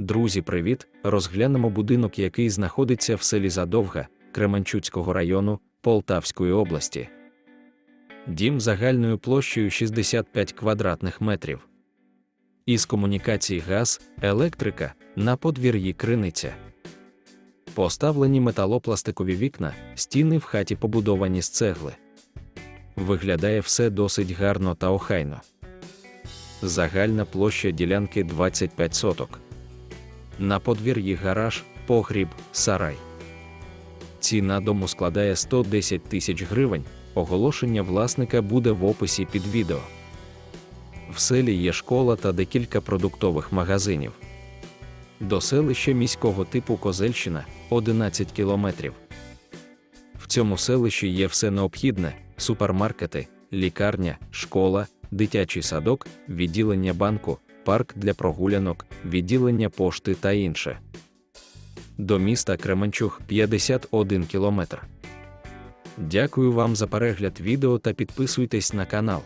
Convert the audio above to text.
Друзі, привіт! Розглянемо будинок, який знаходиться в селі Задовга Кременчуцького району Полтавської області. Дім загальною площею 65 квадратних метрів. Із комунікацій газ, електрика на подвір'ї криниця. Поставлені металопластикові вікна, стіни в хаті побудовані з цегли. Виглядає все досить гарно та охайно. Загальна площа ділянки 25 соток. На подвір'ї гараж, погріб, сарай. Ціна дому складає 110 тисяч гривень. Оголошення власника буде в описі під відео. В селі є школа та декілька продуктових магазинів. До селища міського типу Козельщина 11 кілометрів. В цьому селищі є все необхідне: супермаркети, лікарня, школа, дитячий садок, відділення банку, парк для прогулянок, відділення пошти та інше. До міста Кременчуг 51 кілометр. Дякую вам за перегляд відео та підписуйтесь на канал.